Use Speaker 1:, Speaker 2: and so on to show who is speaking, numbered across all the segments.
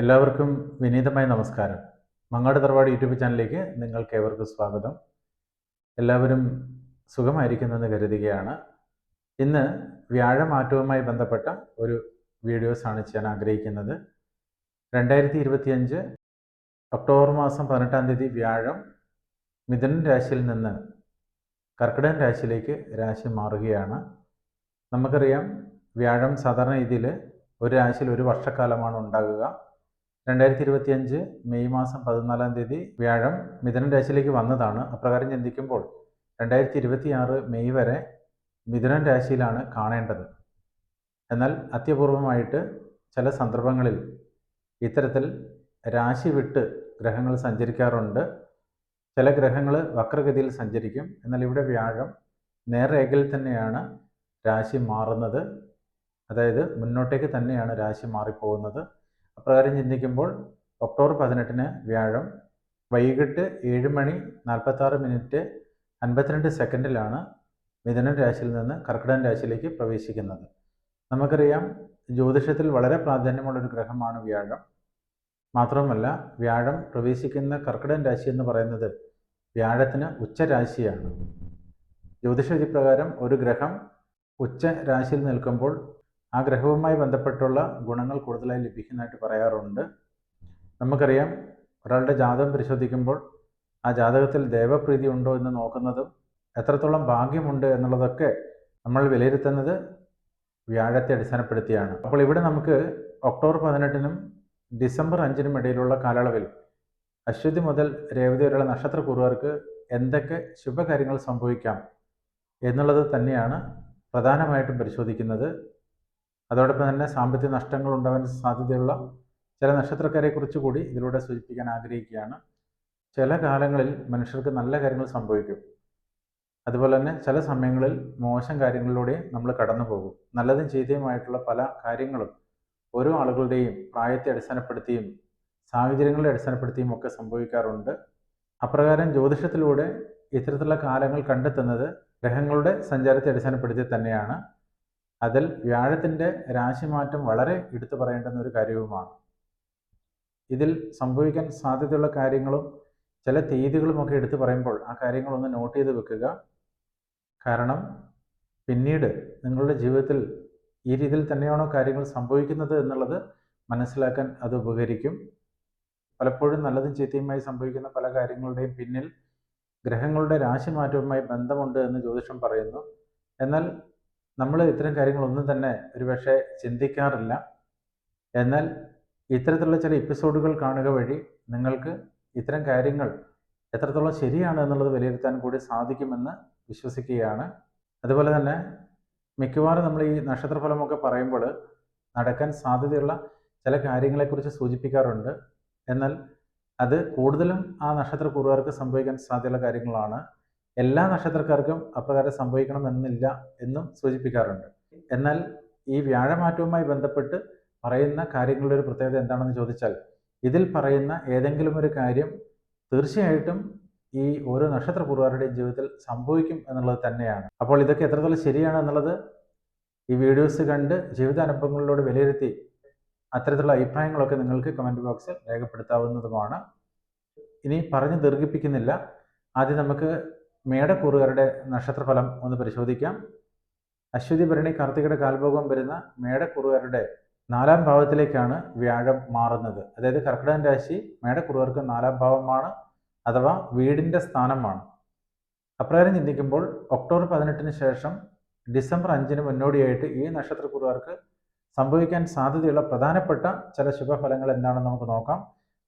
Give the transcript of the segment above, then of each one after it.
Speaker 1: എല്ലാവർക്കും വിനീതമായ നമസ്കാരം. മങ്ങാട് തറവാട് യൂട്യൂബ് ചാനലിലേക്ക് നിങ്ങൾക്ക് ഏവർക്കും സ്വാഗതം. എല്ലാവരും സുഖമായിരിക്കുന്നെന്ന് കരുതുകയാണ്. ഇന്ന് വ്യാഴമാറ്റവുമായി ബന്ധപ്പെട്ട ഒരു വീഡിയോസാണ് ചെയ്യാൻ ആഗ്രഹിക്കുന്നത്. രണ്ടായിരത്തി ഇരുപത്തിയഞ്ച് ഒക്ടോബർ മാസം പതിനെട്ടാം തീയതി വ്യാഴം മിഥുനൻ രാശിയിൽ നിന്ന് കർക്കിടകൻ രാശിയിലേക്ക് രാശി മാറുകയാണ്. നമുക്കറിയാം വ്യാഴം സാധാരണ രീതിയിൽ ഒരു രാശിയിൽ ഒരു വർഷക്കാലമാണ് ഉണ്ടാകുക. രണ്ടായിരത്തി ഇരുപത്തി അഞ്ച് മെയ് മാസം പതിനാലാം തീയതി വ്യാഴം മിഥുനൻ രാശിയിലേക്ക് വന്നതാണ്. അപ്രകാരം ചിന്തിക്കുമ്പോൾ രണ്ടായിരത്തി ഇരുപത്തി ആറ് മെയ് വരെ മിഥുനൻ രാശിയിലാണ് കാണേണ്ടത്. എന്നാൽ അത്യപൂർവമായിട്ട് ചില സന്ദർഭങ്ങളിൽ ഇത്തരത്തിൽ രാശി വിട്ട് ഗ്രഹങ്ങൾ സഞ്ചരിക്കാറുണ്ട്. ചില ഗ്രഹങ്ങൾ വക്രഗതിയിൽ സഞ്ചരിക്കും. എന്നാൽ ഇവിടെ വ്യാഴം നേർരേഖയിൽ തന്നെയാണ് രാശി മാറുന്നത്. അതായത് മുന്നോട്ടേക്ക് തന്നെയാണ് രാശി മാറിപ്പോകുന്നത്. അപ്രകാരം ചിന്തിക്കുമ്പോൾ ഒക്ടോബർ പതിനെട്ടിന് വ്യാഴം വൈകിട്ട് ഏഴ് മണി നാൽപ്പത്താറ് മിനിറ്റ് അൻപത്തിരണ്ട് സെക്കൻഡിലാണ് മിഥുനൻ രാശിയിൽ നിന്ന് കർക്കിടകൻ രാശിയിലേക്ക് പ്രവേശിക്കുന്നത്. നമുക്കറിയാം ജ്യോതിഷത്തിൽ വളരെ പ്രാധാന്യമുള്ളൊരു ഗ്രഹമാണ് വ്യാഴം. മാത്രമല്ല വ്യാഴം പ്രവേശിക്കുന്ന കർക്കിടകൻ രാശി എന്ന് പറയുന്നത് വ്യാഴത്തിന് ഉച്ചരാശിയാണ് ജ്യോതിഷ പ്രകാരം ഒരു ഗ്രഹം ഉച്ച രാശിയിൽ നിൽക്കുമ്പോൾ ആ ഗ്രഹവുമായി ബന്ധപ്പെട്ടുള്ള ഗുണങ്ങൾ കൂടുതലായി ലഭിക്കുന്നതായിട്ട് പറയാറുണ്ട്. നമുക്കറിയാം ഒരാളുടെ ജാതകം പരിശോധിക്കുമ്പോൾ ആ ജാതകത്തിൽ ദേവപ്രീതി ഉണ്ടോ എന്ന് നോക്കുന്നതും എത്രത്തോളം ഭാഗ്യമുണ്ട് എന്നുള്ളതൊക്കെ നമ്മൾ വിലയിരുത്തുന്നത് വ്യാഴത്തെ അടിസ്ഥാനപ്പെടുത്തിയാണ്. അപ്പോൾ ഇവിടെ നമുക്ക് ഒക്ടോബർ പതിനെട്ടിനും ഡിസംബർ അഞ്ചിനും ഇടയിലുള്ള കാലയളവിൽ അശ്വതി മുതൽ രേവതി വരെയുള്ള നക്ഷത്രക്കുറുകാർക്ക് എന്തൊക്കെ ശുഭകാര്യങ്ങൾ സംഭവിക്കാം എന്നുള്ളത് തന്നെയാണ് പ്രധാനമായിട്ടും പരിശോധിക്കുന്നത്. അതോടൊപ്പം തന്നെ സാമ്പത്തിക നഷ്ടങ്ങൾ ഉണ്ടാവാൻ സാധ്യതയുള്ള ചില നക്ഷത്രക്കാരെ കുറിച്ച് കൂടി ഇതിലൂടെ സൂചിപ്പിക്കാൻ ആഗ്രഹിക്കുകയാണ്. ചില കാലങ്ങളിൽ മനുഷ്യർക്ക് നല്ല കാര്യങ്ങൾ സംഭവിക്കും. അതുപോലെ തന്നെ ചില സമയങ്ങളിൽ മോശം കാര്യങ്ങളിലൂടെ നമ്മൾ കടന്നു പോകും. നല്ലതും ചീത്തയുമായിട്ടുള്ള പല കാര്യങ്ങളും ഓരോ ആളുകളുടെയും പ്രായത്തെ അടിസ്ഥാനപ്പെടുത്തിയും സാഹചര്യങ്ങളെ അടിസ്ഥാനപ്പെടുത്തിയും ഒക്കെ സംഭവിക്കാറുണ്ട്. അപ്രകാരം ജ്യോതിഷത്തിലൂടെ ഇത്തരത്തിലുള്ള കാലങ്ങൾ കണ്ടെത്തുന്നത് ഗ്രഹങ്ങളുടെ സഞ്ചാരത്തെ അടിസ്ഥാനപ്പെടുത്തി തന്നെയാണ്. അതിൽ വ്യാഴത്തിന്റെ രാശിമാറ്റം വളരെ എടുത്തു പറയേണ്ടുന്ന ഒരു കാര്യവുമാണ്. ഇതിൽ സംഭവിക്കാൻ സാധ്യതയുള്ള കാര്യങ്ങളും ചില തീയതികളുമൊക്കെ എടുത്തു പറയുമ്പോൾ ആ കാര്യങ്ങളൊന്ന് നോട്ട് ചെയ്ത് വെക്കുക. കാരണം പിന്നീട് നിങ്ങളുടെ ജീവിതത്തിൽ ഈ രീതിയിൽ തന്നെയാണോ കാര്യങ്ങൾ സംഭവിക്കുന്നത് എന്നുള്ളത് മനസ്സിലാക്കാൻ അത് ഉപകരിക്കും. പലപ്പോഴും നല്ലതും ചീത്തയുമായി സംഭവിക്കുന്ന പല കാര്യങ്ങളുടെയും പിന്നിൽ ഗ്രഹങ്ങളുടെ രാശിമാറ്റവുമായി ബന്ധമുണ്ട് എന്ന് ജ്യോതിഷം പറയുന്നു. എന്നാൽ നമ്മൾ ഇത്തരം കാര്യങ്ങളൊന്നും തന്നെ ഒരുപക്ഷെ ചിന്തിക്കാറില്ല. എന്നാൽ ഇത്തരത്തിലുള്ള ചില എപ്പിസോഡുകൾ കാണുക വഴി നിങ്ങൾക്ക് ഇത്തരം കാര്യങ്ങൾ എത്രത്തോളം ശരിയാണ് എന്നുള്ളത് വിലയിരുത്താൻ കൂടി സാധിക്കുമെന്ന് വിശ്വസിക്കുകയാണ്. അതുപോലെ തന്നെ മിക്കവാറും നമ്മൾ ഈ നക്ഷത്രഫലമൊക്കെ പറയുമ്പോൾ നടക്കാൻ സാധ്യതയുള്ള ചില കാര്യങ്ങളെക്കുറിച്ച് സൂചിപ്പിക്കാറുണ്ട്. എന്നാൽ അത് കൂടുതലും ആ നക്ഷത്രപൂർവർക്ക് സംഭവിക്കാൻ സാധ്യതയുള്ള കാര്യങ്ങളാണ്. എല്ലാ നക്ഷത്രക്കാർക്കും അപ്രകാരം സംഭവിക്കണമെന്നില്ല എന്നും സൂചിപ്പിക്കാറുണ്ട്. എന്നാൽ ഈ വ്യാഴമാറ്റവുമായി ബന്ധപ്പെട്ട് പറയുന്ന കാര്യങ്ങളുടെ ഒരു പ്രത്യേകത എന്താണെന്ന് ചോദിച്ചാൽ ഇതിൽ പറയുന്ന ഏതെങ്കിലും ഒരു കാര്യം തീർച്ചയായിട്ടും ഈ ഓരോ നക്ഷത്രപൂർവരുടെയും ജീവിതത്തിൽ സംഭവിക്കും എന്നുള്ളത് തന്നെയാണ്. അപ്പോൾ ഇതൊക്കെ എത്രത്തോളം ശരിയാണ് എന്നുള്ളത് ഈ വീഡിയോസ് കണ്ട് ജീവിതാനുഭവങ്ങളിലൂടെ വിലയിരുത്തി അത്തരത്തിലുള്ള അഭിപ്രായങ്ങളൊക്കെ നിങ്ങൾക്ക് കമന്റ് ബോക്സിൽ രേഖപ്പെടുത്താവുന്നതുമാണ്. ഇനി പറഞ്ഞ് ദീർഘിപ്പിക്കുന്നില്ല. ആദ്യം നമുക്ക് മേടക്കൂറുകാരുടെ നക്ഷത്രഫലം ഒന്ന് പരിശോധിക്കാം. അശ്വതി ഭരണി കാർത്തികയുടെ കാൽഭോഗം വരുന്ന മേടക്കൂറുകാരുടെ നാലാം ഭാവത്തിലേക്കാണ് വ്യാഴം മാറുന്നത്. അതായത് കർക്കിടകൻ രാശി മേടക്കുറുകാർക്ക് നാലാം ഭാവമാണ് അഥവാ വീടിന്റെ സ്ഥാനമാണ്. അപ്രകാരം ചിന്തിക്കുമ്പോൾ ഒക്ടോബർ പതിനെട്ടിന് ശേഷം ഡിസംബർ അഞ്ചിന് മുന്നോടിയായിട്ട് ഈ നക്ഷത്രക്കുറുകാർക്ക് സംഭവിക്കാൻ സാധ്യതയുള്ള പ്രധാനപ്പെട്ട ചില ശുഭഫലങ്ങൾ എന്താണെന്ന് നമുക്ക് നോക്കാം.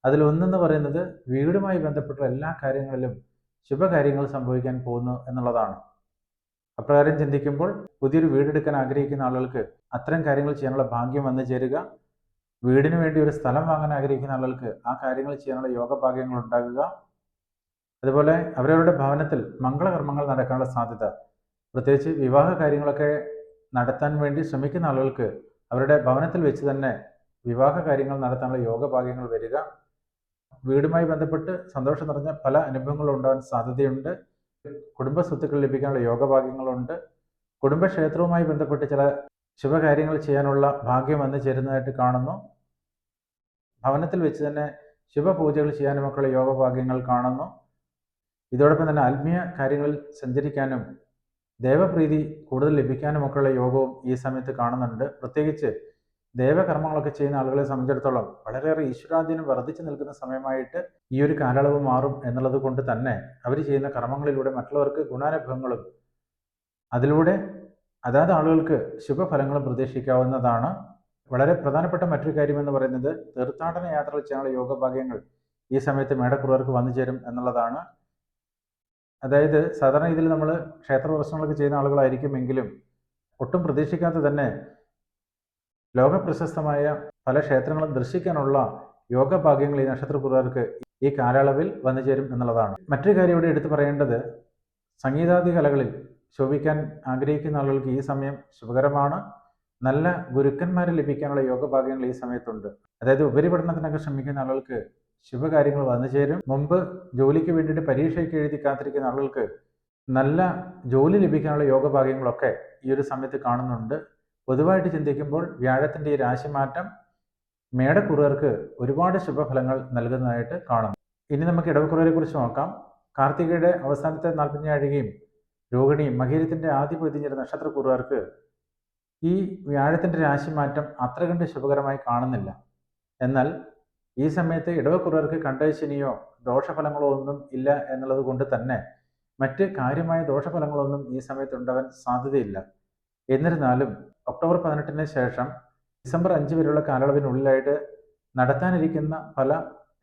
Speaker 1: അതിൽ ഒന്നെന്ന് പറയുന്നത് വീടുമായി ബന്ധപ്പെട്ട എല്ലാ കാര്യങ്ങളിലും ശുഭകാര്യങ്ങൾ സംഭവിക്കാൻ പോകുന്നു എന്നുള്ളതാണ്. അപ്രകാരം ചിന്തിക്കുമ്പോൾ പുതിയൊരു വീടെടുക്കാൻ ആഗ്രഹിക്കുന്ന ആളുകൾക്ക് അത്തരം കാര്യങ്ങൾ ചെയ്യാനുള്ള ഭാഗ്യം വന്നു ചേരുക. വീടിന് വേണ്ടി ഒരു സ്ഥലം വാങ്ങാൻ ആഗ്രഹിക്കുന്ന ആളുകൾക്ക് ആ കാര്യങ്ങൾ ചെയ്യാനുള്ള യോഗഭാഗ്യങ്ങൾ ഉണ്ടാകുക. അതുപോലെ അവരവരുടെ ഭവനത്തിൽ മംഗളകർമ്മങ്ങൾ നടക്കാനുള്ള സാധ്യത. പ്രത്യേകിച്ച് വിവാഹ കാര്യങ്ങളൊക്കെ നടത്താൻ വേണ്ടി ശ്രമിക്കുന്ന ആളുകൾക്ക് അവരുടെ ഭവനത്തിൽ വെച്ച് തന്നെ വിവാഹ കാര്യങ്ങൾ നടത്താനുള്ള യോഗഭാഗ്യങ്ങൾ വരിക. വീടുമായി ബന്ധപ്പെട്ട് സന്തോഷം നിറഞ്ഞ പല അനുഭവങ്ങളും ഉണ്ടാകാൻ സാധ്യതയുണ്ട്. കുടുംബ സ്വത്തുക്കൾ ലഭിക്കാനുള്ള യോഗഭാഗ്യങ്ങളുണ്ട്. കുടുംബക്ഷേത്രവുമായി ബന്ധപ്പെട്ട് ചില ശുഭകാര്യങ്ങൾ ചെയ്യാനുള്ള ഭാഗ്യം വന്നു ചേരുന്നതായിട്ട് കാണുന്നു. ഭവനത്തിൽ വെച്ച് തന്നെ ശുഭപൂജകൾ ചെയ്യാനുമൊക്കെയുള്ള യോഗഭാഗ്യങ്ങൾ കാണുന്നു. ഇതോടൊപ്പം തന്നെ ആത്മീയ കാര്യങ്ങളിൽ സഞ്ചരിക്കാനും ദേവപ്രീതി കൂടുതൽ ലഭിക്കാനുമൊക്കെയുള്ള യോഗവും ഈ സമയത്ത് കാണുന്നുണ്ട്. പ്രത്യേകിച്ച് ദേവകർമ്മങ്ങളൊക്കെ ചെയ്യുന്ന ആളുകളെ സംബന്ധിച്ചിടത്തോളം വളരെയേറെ ഈശ്വരാധീനം വർദ്ധിച്ചു നിൽക്കുന്ന സമയമായിട്ട് ഈ ഒരു കാലയളവ് മാറും എന്നുള്ളത് കൊണ്ട് തന്നെ അവർ ചെയ്യുന്ന കർമ്മങ്ങളിലൂടെ മറ്റുള്ളവർക്ക് ഗുണാനുഭവങ്ങളും അതിലൂടെ അതാത് ആളുകൾക്ക് ശുഭഫലങ്ങളും പ്രതീക്ഷിക്കാവുന്നതാണ്. വളരെ പ്രധാനപ്പെട്ട മറ്റൊരു കാര്യം എന്ന് പറയുന്നത് തീർത്ഥാടന യാത്രകൾ ചെയ്യാനുള്ള യോഗഭാഗ്യങ്ങൾ ഈ സമയത്ത് മേടക്കുറവർക്ക് വന്നു ചേരും എന്നുള്ളതാണ്. അതായത് സാധാരണ ഇതിൽ നമ്മൾ ക്ഷേത്ര ദർശനങ്ങളൊക്കെ ചെയ്യുന്ന ആളുകളായിരിക്കുമെങ്കിലും ഒട്ടും പ്രതീക്ഷിക്കാതെ തന്നെ ലോകപ്രശസ്തമായ പല ക്ഷേത്രങ്ങളും ദർശിക്കാനുള്ള യോഗഭാഗ്യങ്ങൾ ഈ നക്ഷത്രപുരാർക്ക് ഈ കാലയളവിൽ വന്നു ചേരും എന്നുള്ളതാണ്. മറ്റൊരു കാര്യം ഇവിടെ എടുത്തു പറയേണ്ടത് സംഗീതാദി കലകളിൽ ശോഭിക്കാൻ ആഗ്രഹിക്കുന്ന ആളുകൾക്ക് ഈ സമയം ശുഭകരമാണ്. നല്ല ഗുരുക്കന്മാരെ ലഭിക്കാനുള്ള യോഗഭാഗ്യങ്ങൾ ഈ സമയത്തുണ്ട്. അതായത് ഉപരിപഠനത്തിനൊക്കെ ശ്രമിക്കുന്ന ആളുകൾക്ക് ശുഭകാര്യങ്ങൾ വന്നു ചേരും. മുമ്പ് ജോലിക്ക് വേണ്ടിയിട്ട് പരീക്ഷയ്ക്ക് എഴുതി കാത്തിരിക്കുന്ന ആളുകൾക്ക് നല്ല ജോലി ലഭിക്കാനുള്ള യോഗഭാഗ്യങ്ങളൊക്കെ ഈ ഒരു സമയത്ത് കാണുന്നുണ്ട്. പൊതുവായിട്ട് ചിന്തിക്കുമ്പോൾ വ്യാഴത്തിന്റെ ഈ രാശിമാറ്റം മേടക്കുറുകർക്ക് ഒരുപാട് ശുഭഫലങ്ങൾ നൽകുന്നതായിട്ട് കാണുന്നു. ഇനി നമുക്ക് ഇടവക്കുറുകരെ കുറിച്ച് നോക്കാം. കാർത്തികയുടെ അവസാനത്തെ നാൽപ്പത്തിനാഴികയും രോഹിണിയും മകീരത്തിന്റെ ആദ്യ നക്ഷത്ര നക്ഷത്രക്കുറുകാർക്ക് ഈ വ്യാഴത്തിന്റെ രാശിമാറ്റം അത്ര കണ്ട് ശുഭകരമായി കാണുന്നില്ല. എന്നാൽ ഈ സമയത്ത് ഇടവക്കുറുകർക്ക് കണ്ടശനിയോ ദോഷഫലങ്ങളോ ഒന്നും ഇല്ല എന്നുള്ളത് കൊണ്ട് തന്നെ മറ്റ് കാര്യമായ ദോഷഫലങ്ങളൊന്നും ഈ സമയത്ത് ഉണ്ടാവാൻ സാധ്യതയില്ല. എന്നിരുന്നാലും ഒക്ടോബർ പതിനെട്ടിന് ശേഷം ഡിസംബർ അഞ്ച് വരെയുള്ള കാലയളവിനുള്ളിലായിട്ട് നടത്താനിരിക്കുന്ന പല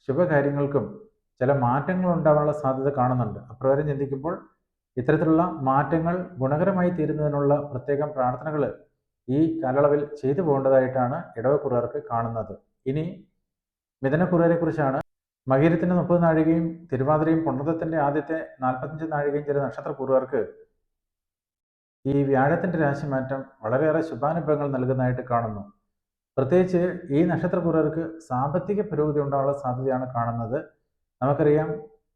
Speaker 1: ശുഭകാര്യങ്ങൾക്കും ചില മാറ്റങ്ങൾ ഉണ്ടാവാനുള്ള സാധ്യത കാണുന്നുണ്ട്. അപ്രകാരം ചിന്തിക്കുമ്പോൾ ഇത്തരത്തിലുള്ള മാറ്റങ്ങൾ ഗുണകരമായി തീരുന്നതിനുള്ള പ്രത്യേകം പ്രാർത്ഥനകൾ ഈ കാലയളവിൽ ചെയ്തു പോകേണ്ടതായിട്ടാണ് ഇടവക്കുറുകാർക്ക് കാണുന്നത്. ഇനി മിഥുനക്കുറുവരെ കുറിച്ചാണ് മകീരത്തിന്റെ മുപ്പത് നാഴികയും തിരുവാതിരയും പുണർത്തത്തിന്റെ ആദ്യത്തെ നാൽപ്പത്തഞ്ച് നാഴികയും ചില നക്ഷത്രക്കുറുകാർക്ക് ഈ വ്യാഴത്തിന്റെ രാശിമാറ്റം വളരെയേറെ ശുഭാനുഭവങ്ങൾ നൽകുന്നതായിട്ട് കാണുന്നു. പ്രത്യേകിച്ച് ഈ നക്ഷത്രക്കുറർക്ക് സാമ്പത്തിക പുരോഗതി ഉണ്ടാകാനുള്ള സാധ്യതയാണ് കാണുന്നത്. നമുക്കറിയാം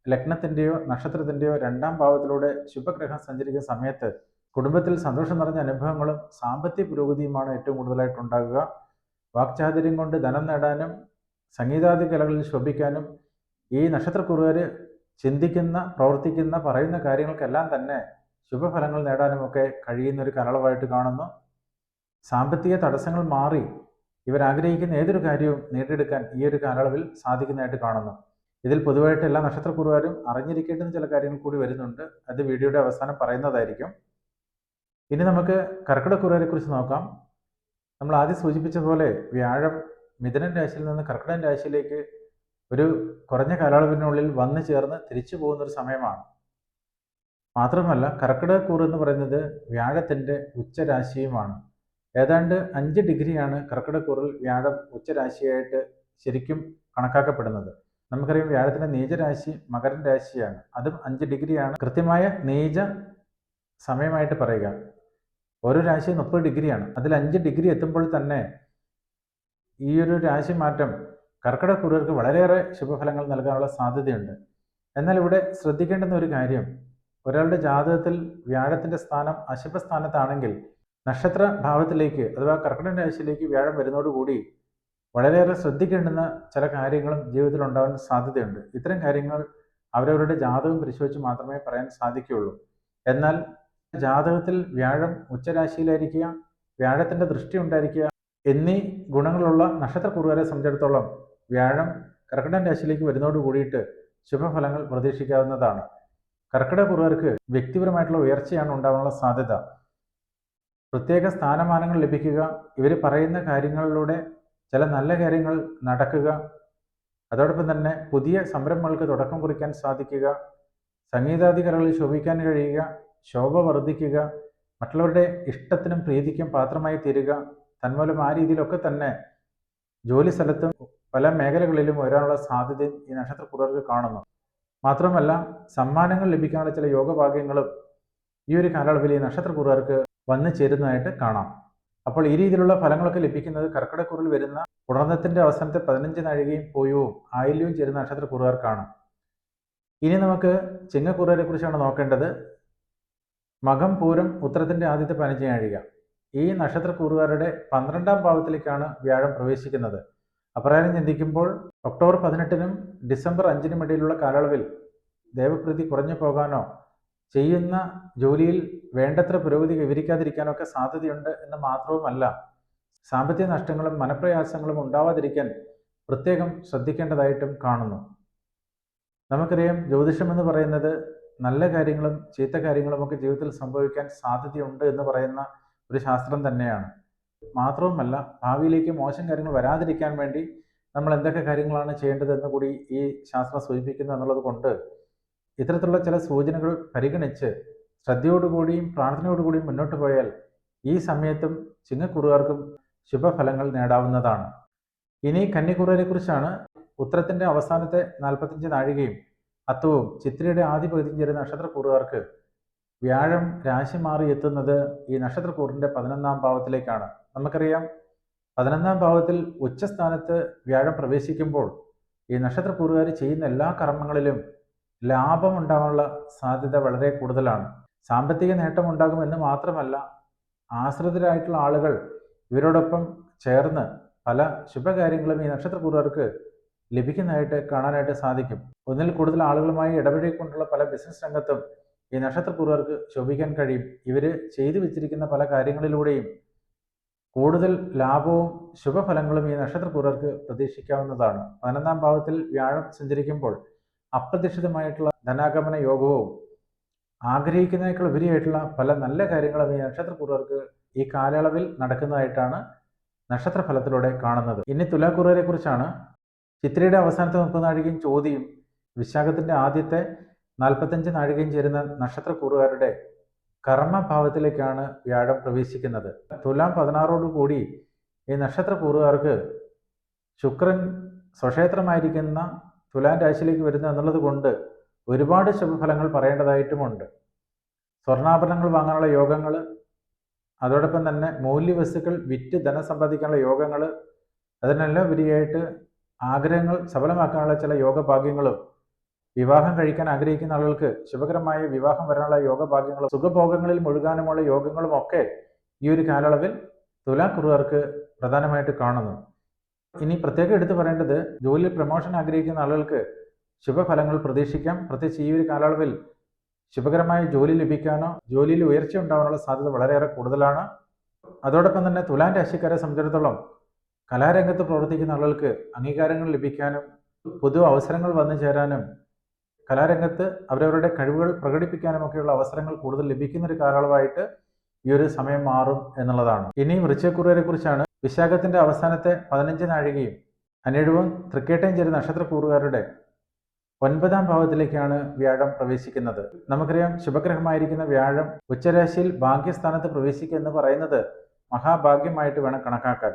Speaker 1: ലഗ്നത്തിന്റെയോ നക്ഷത്രത്തിന്റെയോ രണ്ടാം ഭാവത്തിലൂടെ ശുഭഗ്രഹം സഞ്ചരിക്കുന്ന സമയത്ത് കുടുംബത്തിൽ സന്തോഷം നിറഞ്ഞ അനുഭവങ്ങളും സാമ്പത്തിക പുരോഗതിയുമാണ് ഏറ്റവും കൂടുതലായിട്ട് ഉണ്ടാകുക. വാക്ചാതുര്യം കൊണ്ട് ധനം നേടാനും സംഗീതാദി കലകളിൽ ശോഭിക്കാനും ഈ നക്ഷത്രക്കുറുകാർ ചിന്തിക്കുന്ന പ്രവർത്തിക്കുന്ന പറയുന്ന കാര്യങ്ങൾക്കെല്ലാം തന്നെ ശുഭഫലങ്ങൾ നേടാനുമൊക്കെ കഴിയുന്ന ഒരു കരളവായിട്ട് കാണുന്നു. സാമ്പത്തിക തടസ്സങ്ങൾ മാറി ഇവരാഗ്രഹിക്കുന്ന ഏതൊരു കാര്യവും നേടിയെടുക്കാൻ ഈ ഒരു കാലയളവിൽ സാധിക്കുന്നതായിട്ട് കാണുന്നു. ഇതിൽ പൊതുവായിട്ട് എല്ലാ നക്ഷത്രക്കുറുവാരും അറിഞ്ഞിരിക്കേണ്ടുന്ന ചില കാര്യങ്ങൾ കൂടി വരുന്നുണ്ട്. അത് വീഡിയോയുടെ അവസാനം പറയുന്നതായിരിക്കും. ഇനി നമുക്ക് കർക്കിടക്കുറുവാരെ കുറിച്ച് നോക്കാം. നമ്മൾ ആദ്യം സൂചിപ്പിച്ച പോലെ വ്യാഴം മിഥുനൻ രാശിയിൽ നിന്ന് കർക്കിടൻ രാശിയിലേക്ക് ഒരു കുറഞ്ഞ കാലയളവിനുള്ളിൽ വന്നു ചേർന്ന് തിരിച്ചു പോകുന്ന ഒരു സമയമാണ്. മാത്രമല്ല കർക്കിടകക്കൂർ എന്ന് പറയുന്നത് വ്യാഴത്തിന്റെ ഉച്ചരാശിയുമാണ്. ഏതാണ്ട് അഞ്ച് ഡിഗ്രിയാണ് കർക്കിടക്കൂറിൽ വ്യാഴം ഉച്ചരാശിയായിട്ട് ശരിക്കും കണക്കാക്കപ്പെടുന്നത്. നമുക്കറിയാം വ്യാഴത്തിന്റെ നീചരാശി മകരൻ രാശിയാണ്. അതും അഞ്ച് ഡിഗ്രിയാണ്. കൃത്യമായ നീച സമയമായിട്ട് പറയുക. ഓരോ രാശി മുപ്പത് ഡിഗ്രിയാണ്. അതിൽ അഞ്ച് ഡിഗ്രി എത്തുമ്പോൾ തന്നെ ഈ ഒരു രാശി മാറ്റം കർക്കിടക്കൂറുകൾക്ക് വളരെയേറെ ശുഭഫലങ്ങൾ നൽകാനുള്ള സാധ്യതയുണ്ട്. എന്നാൽ ഇവിടെ ശ്രദ്ധിക്കേണ്ടുന്ന ഒരു കാര്യം ഒരാളുടെ ജാതകത്തിൽ വ്യാഴത്തിന്റെ സ്ഥാനം അശുഭസ്ഥാനത്താണെങ്കിൽ നക്ഷത്ര ഭാവത്തിലേക്ക് അഥവാ കർക്കിടക രാശിയിലേക്ക് വ്യാഴം വരുന്നതോടുകൂടി വളരെയേറെ ശ്രദ്ധിക്കേണ്ടുന്ന ചില കാര്യങ്ങളും ജീവിതത്തിൽ ഉണ്ടാവാൻ സാധ്യതയുണ്ട്. ഇത്തരം കാര്യങ്ങൾ അവരവരുടെ ജാതകം പരിശോധിച്ച് മാത്രമേ പറയാൻ സാധിക്കുകയുള്ളൂ. എന്നാൽ ജാതകത്തിൽ വ്യാഴം ഉച്ചരാശിയിലായിരിക്കുക വ്യാഴത്തിന്റെ ദൃഷ്ടി ഉണ്ടായിരിക്കുക എന്നീ ഗുണങ്ങളുള്ള നക്ഷത്രക്കുറുകാരെ സംബന്ധിച്ചിടത്തോളം വ്യാഴം കർക്കിടക രാശിയിലേക്ക് വരുന്നതോട് കൂടിയിട്ട് ശുഭഫലങ്ങൾ പ്രതീക്ഷിക്കാവുന്നതാണ്. കർക്കിടകക്കുറുകാർക്ക് വ്യക്തിപരമായിട്ടുള്ള ഉയർച്ചയാണ് ഉണ്ടാകാനുള്ള സാധ്യത. പ്രത്യേക സ്ഥാനമാനങ്ങൾ ലഭിക്കുക ഇവർ പറയുന്ന കാര്യങ്ങളിലൂടെ ചില നല്ല കാര്യങ്ങൾ നടക്കുക അതോടൊപ്പം തന്നെ പുതിയ സംരംഭങ്ങൾക്ക് തുടക്കം കുറിക്കാൻ സാധിക്കുക സംഗീതാധികാരികളിൽ ശോഭിക്കാൻ കഴിയുക ശോഭ വർദ്ധിക്കുക മറ്റുള്ളവരുടെ ഇഷ്ടത്തിനും പ്രീതിക്കും പാത്രമായി തീരുക തന്മൂലം ആ രീതിയിലൊക്കെ തന്നെ ജോലി സ്ഥലത്തും പല മേഖലകളിലും വരാനുള്ള സാധ്യതയും ഈ നക്ഷത്രക്കുറവർക്ക് കാണുന്നു. മാത്രമല്ല സമ്മാനങ്ങൾ ലഭിക്കാനുള്ള ചില യോഗഭാഗ്യങ്ങളും ഈ ഒരു കാലയളവിൽ ഈ നക്ഷത്രക്കുറുകാർക്ക് വന്നു ചേരുന്നതായിട്ട് കാണാം. അപ്പോൾ ഈ രീതിയിലുള്ള ഫലങ്ങളൊക്കെ ലഭിക്കുന്നത് കർക്കിടക്കുറിൽ വരുന്ന പുണർന്നത്തിന്റെ അവസാനത്തെ പതിനഞ്ച് നാഴികയും പോയവും ആയില്യവും ചേരുന്ന നക്ഷത്രക്കുറുകാർക്കാണ്. ഇനി നമുക്ക് ചിങ്ങക്കുറുകാരെ കുറിച്ചാണ് നോക്കേണ്ടത്. മകം പൂരം ഉത്തരത്തിന്റെ ആദ്യത്തെ പതിനഞ്ച് നാഴിക. ഈ നക്ഷത്രക്കുറുകാരുടെ പന്ത്രണ്ടാം ഭാവത്തിലേക്കാണ് വ്യാഴം പ്രവേശിക്കുന്നത്. അപ്രകാരം ചിന്തിക്കുമ്പോൾ ഒക്ടോബർ പതിനെട്ടിനും ഡിസംബർ അഞ്ചിനും ഇടയിലുള്ള കാലയളവിൽ ദേവപ്രീതി കുറഞ്ഞു പോകാനോ ചെയ്യുന്ന ജോലിയിൽ വേണ്ടത്ര പുരോഗതി വിവരിക്കാതിരിക്കാനോ ഒക്കെ സാധ്യതയുണ്ട് എന്ന് മാത്രവുമല്ല സാമ്പത്തിക നഷ്ടങ്ങളും മനപ്രയാസങ്ങളും ഉണ്ടാവാതിരിക്കാൻ പ്രത്യേകം ശ്രദ്ധിക്കേണ്ടതായിട്ടും കാണുന്നു. നമുക്കറിയാം ജ്യോതിഷം എന്ന് പറയുന്നത് നല്ല കാര്യങ്ങളും ചീത്ത കാര്യങ്ങളും ഒക്കെ ജീവിതത്തിൽ സംഭവിക്കാൻ സാധ്യതയുണ്ട് എന്ന് പറയുന്ന ഒരു ശാസ്ത്രം തന്നെയാണ്. മാത്രവുമല്ല ഭാവിയിലേക്ക് മോശം കാര്യങ്ങൾ വരാതിരിക്കാൻ വേണ്ടി നമ്മൾ എന്തൊക്കെ കാര്യങ്ങളാണ് ചെയ്യേണ്ടതെന്ന് കൂടി ഈ ശാസ്ത്രം സൂചിപ്പിക്കുന്നു എന്നുള്ളത് കൊണ്ട് ഇത്തരത്തിലുള്ള ചില സൂചനകൾ പരിഗണിച്ച് ശ്രദ്ധയോടുകൂടിയും പ്രാർത്ഥനയോടുകൂടിയും മുന്നോട്ട് പോയാൽ ഈ സമയത്തും ചിങ്ങക്കുറുകാർക്കും ശുഭഫലങ്ങൾ നേടാവുന്നതാണ്. ഇനി കന്നിക്കുറുവരെ കുറിച്ചാണ് ഉത്തരത്തിന്റെ അവസാനത്തെ നാൽപ്പത്തഞ്ച് നാഴികയും അത്തവും ചിത്രയുടെ ആദ്യ പകുതിയും ചേരുന്ന നക്ഷത്രക്കൂറുകാർക്ക് വ്യാഴം രാശി മാറി എത്തുന്നത് ഈ നക്ഷത്രക്കൂറിന്റെ പതിനൊന്നാം ഭാവത്തിലേക്കാണ്. നമുക്കറിയാം പതിനൊന്നാം ഭാവത്തിൽ ഉച്ചസ്ഥാനത്ത് വ്യാഴം പ്രവേശിക്കുമ്പോൾ ഈ നക്ഷത്രക്കൂറുകാർ ചെയ്യുന്ന എല്ലാ കർമ്മങ്ങളിലും ലാഭം ഉണ്ടാകാനുള്ള സാധ്യത വളരെ കൂടുതലാണ്. സാമ്പത്തിക നേട്ടം ഉണ്ടാകുമെന്ന് മാത്രമല്ല ആശ്രിതരായിട്ടുള്ള ആളുകൾ ഇവരോടൊപ്പം ചേർന്ന് പല ശുഭകാര്യങ്ങളും ഈ നക്ഷത്രക്കൂറുകാർക്ക് ലഭിക്കുന്നതായിട്ട് കാണാനായിട്ട് സാധിക്കും. ഒന്നിൽ കൂടുതൽ ആളുകളുമായി ഇടപഴകിക്കൊണ്ടുള്ള പല ബിസിനസ് രംഗത്തും ഈ നക്ഷത്രപൂർവർക്ക് ശോഭിക്കാൻ കഴിയും. ഇവർ ചെയ്തു വെച്ചിരിക്കുന്ന പല കാര്യങ്ങളിലൂടെയും കൂടുതൽ ലാഭവും ശുഭഫലങ്ങളും ഈ നക്ഷത്രപൂർവർക്ക് പ്രതീക്ഷിക്കാവുന്നതാണ്. പതിനൊന്നാം ഭാവത്തിൽ വ്യാഴം സഞ്ചരിക്കുമ്പോൾ അപ്രതീക്ഷിതമായിട്ടുള്ള ധനാഗമന യോഗവും ആഗ്രഹിക്കുന്നതിനേക്കാൾ ഉപരിയായിട്ടുള്ള പല നല്ല കാര്യങ്ങളും ഈ നക്ഷത്രപൂർവർക്ക് ഈ കാലയളവിൽ നടക്കുന്നതായിട്ടാണ് നക്ഷത്രഫലത്തിലൂടെ കാണുന്നത്. ഇനി തുലാക്കുറവരെ കുറിച്ചാണ് ചിത്രയുടെ അവസാനത്തെ മുപ്പത് നാഴികയും ചോദ്യം വിശാഖത്തിന്റെ ആദ്യത്തെ നാൽപ്പത്തഞ്ച് നാഴികയും ചേരുന്ന നക്ഷത്രക്കൂറുകാരുടെ കർമ്മഭാവത്തിലേക്കാണ് വ്യാഴം പ്രവേശിക്കുന്നത്. തുലാം പതിനാറോടുകൂടി ഈ നക്ഷത്രക്കൂറുകാർക്ക് ശുക്രൻ സ്വക്ഷേത്രമായിരിക്കുന്ന തുലാം രാശിയിലേക്ക് വരുന്നു എന്നുള്ളത് കൊണ്ട് ഒരുപാട് ശുഭഫലങ്ങൾ പറയേണ്ടതായിട്ടുമുണ്ട്. സ്വർണാഭരണങ്ങൾ വാങ്ങാനുള്ള യോഗങ്ങൾ അതോടൊപ്പം തന്നെ മൂല്യവസ്തുക്കൾ വിറ്റ് ധനം സമ്പാദിക്കാനുള്ള യോഗങ്ങൾ അതിനെല്ലാം ഉപരിയായിട്ട് ആഗ്രഹങ്ങൾ സഫലമാക്കാനുള്ള ചില യോഗഭാഗ്യങ്ങളും വിവാഹം കഴിക്കാൻ ആഗ്രഹിക്കുന്ന ആളുകൾക്ക് ശുഭകരമായ വിവാഹം വരാനുള്ള യോഗഭാഗ്യങ്ങളും സുഖഭോഗങ്ങളിൽ മുഴുകാനുമുള്ള യോഗങ്ങളും ഒക്കെ ഈ ഒരു കാലയളവിൽ തുലാക്കുറുകാർക്ക് പ്രധാനമായിട്ട് കാണുന്നു. ഇനി പ്രത്യേകം എടുത്തു പറയേണ്ടത് ജോലിയിൽ പ്രൊമോഷൻ ആഗ്രഹിക്കുന്ന ആളുകൾക്ക് ശുഭഫലങ്ങൾ പ്രതീക്ഷിക്കാം. പ്രത്യേകിച്ച് ഈ ഒരു കാലയളവിൽ ശുഭകരമായ ജോലി ലഭിക്കാനോ ജോലിയിൽ ഉയർച്ച ഉണ്ടാകാനുള്ള സാധ്യത വളരെയേറെ കൂടുതലാണ്. അതോടൊപ്പം തന്നെ തുലാൻ രാശിക്കാരെ സംബന്ധിച്ചിടത്തോളം കലാരംഗത്ത് പ്രവർത്തിക്കുന്ന ആളുകൾക്ക് അംഗീകാരങ്ങൾ ലഭിക്കാനും പൊതു അവസരങ്ങൾ വന്നു ചേരാനും കലാരംഗത്ത് അവരവരുടെ കഴിവുകൾ പ്രകടിപ്പിക്കാനും ഒക്കെയുള്ള അവസരങ്ങൾ കൂടുതൽ ലഭിക്കുന്ന ഒരു കാലയളവായിട്ട് ഈ ഒരു സമയം മാറും എന്നുള്ളതാണ്. ഇനി വൃശ്ചയക്കുറുവരെ കുറിച്ചാണ് വിശാഖത്തിന്റെ അവസാനത്തെ പതിനഞ്ച് നാഴികയും അനിഴവും തൃക്കേട്ടയും ചേരുന്ന നക്ഷത്രക്കൂറുകാരുടെ ഒൻപതാം ഭാവത്തിലേക്കാണ് വ്യാഴം പ്രവേശിക്കുന്നത്. നമുക്കറിയാം ശുഭഗ്രഹമായിരിക്കുന്ന വ്യാഴം ഉച്ചരാശിയിൽ ഭാഗ്യസ്ഥാനത്ത് പ്രവേശിക്കുക എന്ന് പറയുന്നത് മഹാഭാഗ്യമായിട്ട് വേണം കണക്കാക്കാൻ.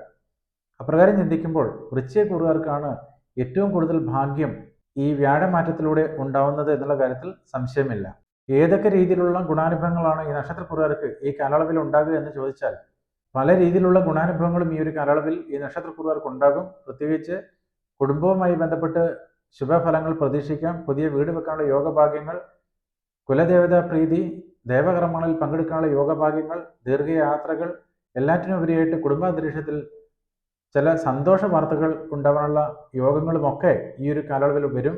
Speaker 1: അപ്രകാരം ചിന്തിക്കുമ്പോൾ വൃശ്ചയക്കൂറുകാർക്കാണ് ഏറ്റവും കൂടുതൽ ഭാഗ്യം ഈ വ്യാഴമാറ്റത്തിലൂടെ ഉണ്ടാവുന്നത് എന്നുള്ള കാര്യത്തിൽ സംശയമില്ല. ഏതൊക്കെ രീതിയിലുള്ള ഗുണാനുഭവങ്ങളാണ് ഈ നക്ഷത്രക്കുറുകാർക്ക് ഈ കാലയളവിൽ ഉണ്ടാകുക എന്ന് ചോദിച്ചാൽ പല രീതിയിലുള്ള ഗുണാനുഭവങ്ങളും ഈ ഒരു കാലയളവിൽ ഈ നക്ഷത്രക്കുറുകാർക്ക് ഉണ്ടാകും. പ്രത്യേകിച്ച് കുടുംബവുമായി ബന്ധപ്പെട്ട് ശുഭഫലങ്ങൾ പ്രതീക്ഷിക്കാം പുതിയ വീട് വെക്കാനുള്ള യോഗഭാഗ്യങ്ങൾ കുലദേവതാ പ്രീതി ദേവകർമ്മങ്ങളിൽ പങ്കെടുക്കാനുള്ള യോഗഭാഗ്യങ്ങൾ ദീർഘയാത്രകൾ എല്ലാറ്റിനുപരിയായിട്ട് കുടുംബാന്തരീക്ഷത്തിൽ ചില സന്തോഷ വാർത്തകൾ ഉണ്ടാവാനുള്ള യോഗങ്ങളുമൊക്കെ ഈ ഒരു കാലയളവിൽ വരും.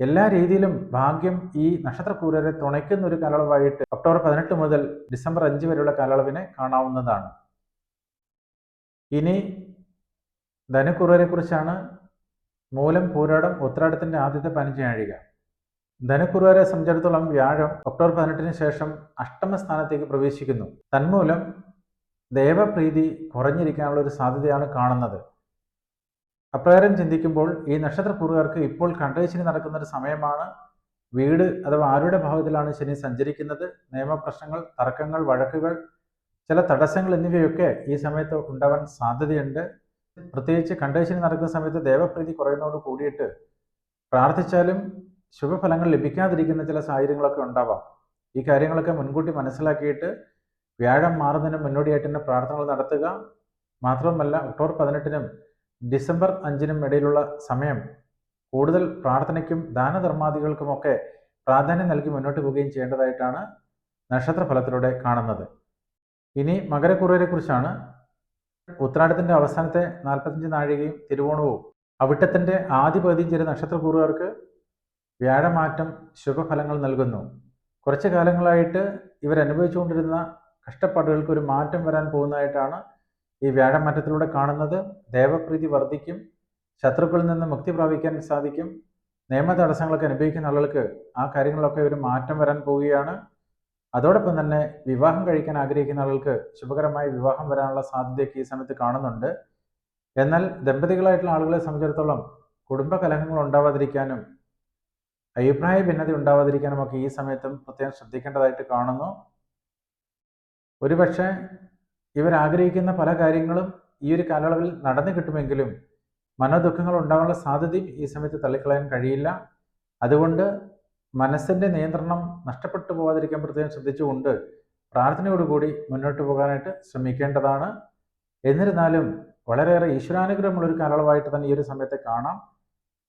Speaker 1: എല്ലാ രീതിയിലും ഭാഗ്യം ഈ നക്ഷത്രക്കൂരരെ തുണയ്ക്കുന്ന ഒരു കാലയളവായിട്ട് ഒക്ടോബർ പതിനെട്ട് മുതൽ ഡിസംബർ അഞ്ച് വരെയുള്ള കാലയളവിനെ കാണാവുന്നതാണ്. ഇനി ധനുക്കുറവരെ കുറിച്ചാണ് മൂലം പൂരാടം ഉത്രാടത്തിന്റെ ആദ്യത്തെ പതിനഞ്ച് നാഴിക ധനുക്കുറുവരെ സംബന്ധിച്ചിടത്തോളം വ്യാഴം ഒക്ടോബർ പതിനെട്ടിന് ശേഷം അഷ്ടമ സ്ഥാനത്തേക്ക് പ്രവേശിക്കുന്നു. തന്മൂലം ദേവപ്രീതി കുറഞ്ഞിരിക്കാനുള്ള ഒരു സാധ്യതയാണ് കാണുന്നത്. അപ്രകാരം ചിന്തിക്കുമ്പോൾ ഈ നക്ഷത്രപൂർവർക്ക് ഇപ്പോൾ കണ്ടശനി നടക്കുന്ന ഒരു സമയമാണ്. വീട് അഥവാ ആരുടെ ഭാവത്തിലാണ് ശനി സഞ്ചരിക്കുന്നത്? നിയമപ്രശ്നങ്ങൾ തർക്കങ്ങൾ വഴക്കുകൾ ചില തടസ്സങ്ങൾ എന്നിവയൊക്കെ ഈ സമയത്ത് ഉണ്ടാവാൻ സാധ്യതയുണ്ട്. പ്രത്യേകിച്ച് കണ്ടശനി നടക്കുന്ന സമയത്ത് ദേവപ്രീതി കുറയുന്നതോട് കൂടിയിട്ട് പ്രാർത്ഥിച്ചാലും ശുഭഫലങ്ങൾ ലഭിക്കാതിരിക്കുന്ന ചില സാഹചര്യങ്ങളൊക്കെ ഉണ്ടാവാം. ഈ കാര്യങ്ങളൊക്കെ മുൻകൂട്ടി മനസ്സിലാക്കിയിട്ട് വ്യാഴം മാറുന്നതിന് മുന്നോടിയായിട്ട് തന്നെ പ്രാർത്ഥനകൾ നടത്തുക. മാത്രവുമല്ല ഒക്ടോബർ പതിനെട്ടിനും ഡിസംബർ അഞ്ചിനും ഇടയിലുള്ള സമയം കൂടുതൽ പ്രാർത്ഥനയ്ക്കും ദാനധർമാദികൾക്കുമൊക്കെ പ്രാധാന്യം നൽകി മുന്നോട്ട് പോവുകയും ചെയ്യേണ്ടതായിട്ടാണ് നക്ഷത്രഫലത്തിലൂടെ കാണുന്നത്. ഇനി മകരക്കുറവരെ കുറിച്ചാണ് ഉത്രാടത്തിന്റെ അവസാനത്തെ നാൽപ്പത്തഞ്ച് നാഴികയും തിരുവോണവും അവിട്ടത്തിന്റെ ആദ്യ പകുതിയും ചേരുന്ന നക്ഷത്രക്കൂറുകാർക്ക് വ്യാഴമാറ്റം ശുഭഫലങ്ങൾ നൽകുന്നു. കുറച്ച് കാലങ്ങളായിട്ട് ഇവരനുഭവിച്ചുകൊണ്ടിരുന്ന കഷ്ടപ്പാടുകൾക്ക് ഒരു മാറ്റം വരാൻ പോകുന്നതായിട്ടാണ് ഈ വ്യാഴമാറ്റത്തിലൂടെ കാണുന്നത്. ദേവപ്രീതി വർദ്ധിക്കും. ശത്രുക്കളിൽ നിന്ന് മുക്തി പ്രാപിക്കാൻ സാധിക്കും. നിയമ തടസ്സങ്ങളൊക്കെ അനുഭവിക്കുന്ന ആളുകൾക്ക് ആ കാര്യങ്ങളൊക്കെ ഒരു മാറ്റം വരാൻ പോവുകയാണ്. അതോടൊപ്പം തന്നെ വിവാഹം കഴിക്കാൻ ആഗ്രഹിക്കുന്ന ആളുകൾക്ക് ശുഭകരമായ വിവാഹം വരാനുള്ള സാധ്യതയൊക്കെ ഈ സമയത്ത് കാണുന്നുണ്ട്. എന്നാൽ ദമ്പതികളായിട്ടുള്ള ആളുകളെ സംബന്ധിച്ചിടത്തോളം കുടുംബ കലഹങ്ങൾ ഉണ്ടാവാതിരിക്കാനും അഭിപ്രായ ഭിന്നത ഉണ്ടാവാതിരിക്കാനും ഒക്കെ ഈ സമയത്തും പ്രത്യേകം ശ്രദ്ധിക്കേണ്ടതായിട്ട് കാണുന്നു. ഒരുപക്ഷെ ഇവരാഗ്രഹിക്കുന്ന പല കാര്യങ്ങളും ഈ ഒരു കാലയളവിൽ നടന്നു കിട്ടുമെങ്കിലും മനോദുഃഖങ്ങൾ ഉണ്ടാകാനുള്ള സാധ്യതയും ഈ സമയത്ത് തള്ളിക്കളയാൻ കഴിയില്ല. അതുകൊണ്ട് മനസ്സിന്റെ നിയന്ത്രണം നഷ്ടപ്പെട്ടു പോകാതിരിക്കാൻ പ്രത്യേകം ശ്രദ്ധിച്ചുകൊണ്ട് പ്രാർത്ഥനയോടുകൂടി മുന്നോട്ട് പോകാനായിട്ട് ശ്രമിക്കേണ്ടതാണ്. എന്നിരുന്നാലും വളരെയേറെ ഈശ്വരാനുഗ്രഹമുള്ള ഒരു കാലയളവായിട്ട് തന്നെ ഈ ഒരു സമയത്തെ കാണാം.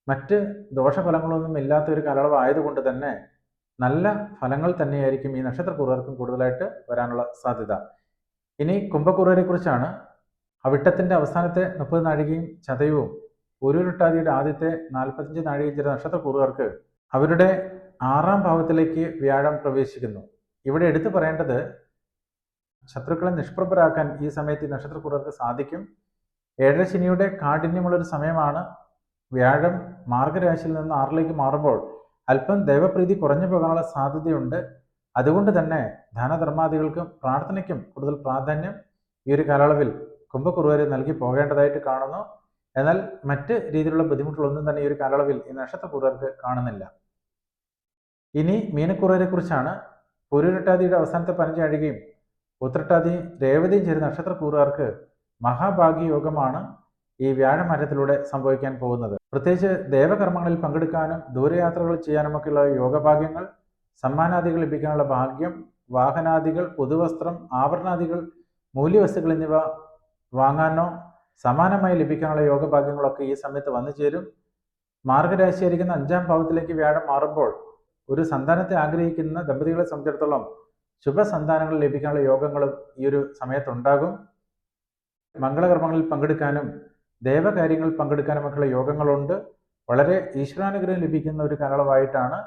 Speaker 1: മറ്റ് ദോഷഫലങ്ങളൊന്നും ഇല്ലാത്ത ഒരു കാലയളവ് ആയതുകൊണ്ട് തന്നെ നല്ല ഫലങ്ങൾ തന്നെയായിരിക്കും ഈ നക്ഷത്രക്കുറുകാർക്കും കൂടുതലായിട്ട് വരാനുള്ള സാധ്യത. ഇനി കുംഭക്കുറുവരെ കുറിച്ചാണ് അവിട്ടത്തിന്റെ അവസാനത്തെ മുപ്പത് നാഴികയും ചതയവും ഉരുരുട്ടാതിയുടെ ആദ്യത്തെ നാൽപ്പത്തഞ്ച് നാഴികയും ചില നക്ഷത്രക്കുറുകർക്ക് അവരുടെ ആറാം ഭാവത്തിലേക്ക് വ്യാഴം പ്രവേശിക്കുന്നു. ഇവിടെ എടുത്തു പറയേണ്ടത് ശത്രുക്കളെ നിഷ്പ്രഭരാക്കാൻ ഈ സമയത്ത് ഈ നക്ഷത്രക്കുറുകാർക്ക് സാധിക്കും. ഏഴര ശനിയുടെ കാഠിന്യമുള്ളൊരു സമയമാണ്. വ്യാഴം മാർഗരാശിയിൽ നിന്ന് ആറിലേക്ക് മാറുമ്പോൾ അല്പം ദൈവപ്രീതി കുറഞ്ഞു പോകാനുള്ള സാധ്യതയുണ്ട്. അതുകൊണ്ട് തന്നെ ധനധർമാദികൾക്കും പ്രാർത്ഥനയ്ക്കും കൂടുതൽ പ്രാധാന്യം ഈ ഒരു കാലയളവിൽ കുംഭക്കുറുവരെ നൽകി പോകേണ്ടതായിട്ട് കാണുന്നു. എന്നാൽ മറ്റ് രീതിയിലുള്ള ബുദ്ധിമുട്ടുകളൊന്നും തന്നെ ഈ ഒരു കാലയളവിൽ ഈ നക്ഷത്രക്കുറുവർക്ക് കാണുന്നില്ല. ഇനി മീനക്കുറുവരെ കുറിച്ചാണ് പുരുരട്ടാതിയുടെ അവസാനത്തെ പനഞ്ചാഴികയും ഉത്രട്ടാതി രേവതിയും ചേരുന്ന നക്ഷത്രക്കൂറുകാർക്ക് മഹാഭാഗ്യ യോഗമാണ് ഈ വ്യാഴമാറ്റത്തിലൂടെ സംഭവിക്കാൻ പോകുന്നത്. പ്രത്യേകിച്ച് ദേവകർമ്മങ്ങളിൽ പങ്കെടുക്കാനും ദൂരയാത്രകൾ ചെയ്യാനുമൊക്കെയുള്ള യോഗഭാഗ്യങ്ങൾ സമ്മാനാദികൾ ലഭിക്കാനുള്ള ഭാഗ്യം വാഹനാദികൾ പുതുവസ്ത്രം ആഭരണാദികൾ മൂല്യവസ്തുക്കൾ എന്നിവ വാങ്ങാനോ സമാനമായി ലഭിക്കാനുള്ള യോഗഭാഗ്യങ്ങളൊക്കെ ഈ സമയത്ത് വന്നു ചേരും. മാർഗരാശിയായിരിക്കുന്ന അഞ്ചാം ഭാവത്തിലേക്ക് വ്യാഴം മാറുമ്പോൾ ഒരു സന്താനത്തെ ആഗ്രഹിക്കുന്ന ദമ്പതികളെ സംബന്ധിച്ചിടത്തോളം ശുഭസന്താനങ്ങൾ ലഭിക്കാനുള്ള യോഗങ്ങളും ഈ ഒരു സമയത്തുണ്ടാകും. മംഗളകർമ്മങ്ങളിൽ പങ്കെടുക്കാനും ദേവകാര്യങ്ങളിൽ പങ്കെടുക്കാനുമൊക്കെയുള്ള യോഗങ്ങളുണ്ട്. വളരെ ഈശ്വരാനുഗ്രഹം ലഭിക്കുന്ന ഒരു കാലളവായിട്ടാണ്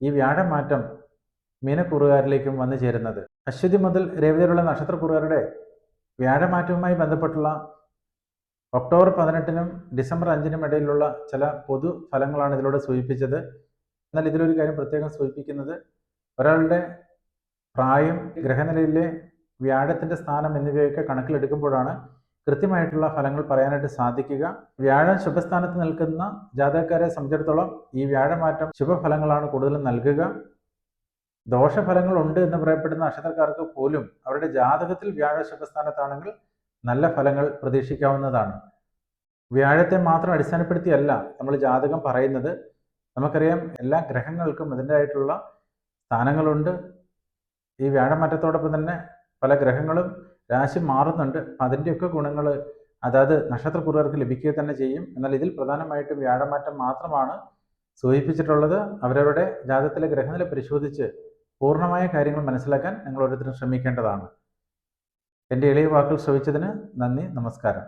Speaker 1: ഈ വ്യാഴമാറ്റം മീനക്കുറുകാരിലേക്കും വന്നു ചേരുന്നത്. അശ്വതി മുതൽ രേവതിയിലുള്ള നക്ഷത്രക്കുറുകാരുടെ വ്യാഴമാറ്റവുമായി ബന്ധപ്പെട്ടുള്ള ഒക്ടോബർ പതിനെട്ടിനും ഡിസംബർ അഞ്ചിനും ഇടയിലുള്ള ചില പൊതു ഫലങ്ങളാണ് ഇതിലൂടെ സൂചിപ്പിച്ചത്. എന്നാൽ ഇതിലൊരു കാര്യം പ്രത്യേകം സൂചിപ്പിക്കുന്നത്. ഒരാളുടെ പ്രായം ഗ്രഹനിലയിലെ വ്യാഴത്തിന്റെ സ്ഥാനം എന്നിവയൊക്കെ കണക്കിലെടുക്കുമ്പോഴാണ് കൃത്യമായിട്ടുള്ള ഫലങ്ങൾ പറയാനായിട്ട് സാധിക്കുക. വ്യാഴം ശുഭസ്ഥാനത്ത് നിൽക്കുന്ന ജാതകക്കാരെ സംബന്ധിച്ചിടത്തോളം ഈ വ്യാഴമാറ്റം ശുഭഫലങ്ങളാണ് കൂടുതലും നൽകുക. ദോഷഫലങ്ങൾ ഉണ്ട് എന്ന് പറയപ്പെടുന്ന നക്ഷത്രക്കാർക്ക് പോലും അവരുടെ ജാതകത്തിൽ വ്യാഴ ശുഭസ്ഥാനത്താണെങ്കിൽ നല്ല ഫലങ്ങൾ പ്രതീക്ഷിക്കാവുന്നതാണ്. വ്യാഴത്തെ മാത്രം അടിസ്ഥാനപ്പെടുത്തിയല്ല നമ്മൾ ജാതകം പറയുന്നത്. നമുക്കറിയാം എല്ലാ ഗ്രഹങ്ങൾക്കും അതിന്റെതായിട്ടുള്ള സ്ഥാനങ്ങളുണ്ട്. ഈ വ്യാഴമാറ്റത്തോടൊപ്പം തന്നെ പല ഗ്രഹങ്ങളും രാശി മാറുന്നുണ്ട്. അതിന്റെയൊക്കെ ഗുണങ്ങൾ അതായത് നക്ഷത്രക്കുറുകാർക്ക് ലഭിക്കുക തന്നെ ചെയ്യും. എന്നാൽ ഇതിൽ പ്രധാനമായിട്ടും വ്യാഴമാറ്റം മാത്രമാണ് സൂചിപ്പിച്ചിട്ടുള്ളത്. അവരവരുടെ ജാതത്തിലെ ഗ്രഹനില പരിശോധിച്ച് പൂർണമായ കാര്യങ്ങൾ മനസ്സിലാക്കാൻ നിങ്ങൾ ഓരോരുത്തരും ശ്രമിക്കേണ്ടതാണ്. എന്റെ എളിയ വാക്കുകൾ ശ്രവിച്ചതിന് നന്ദി നമസ്കാരം.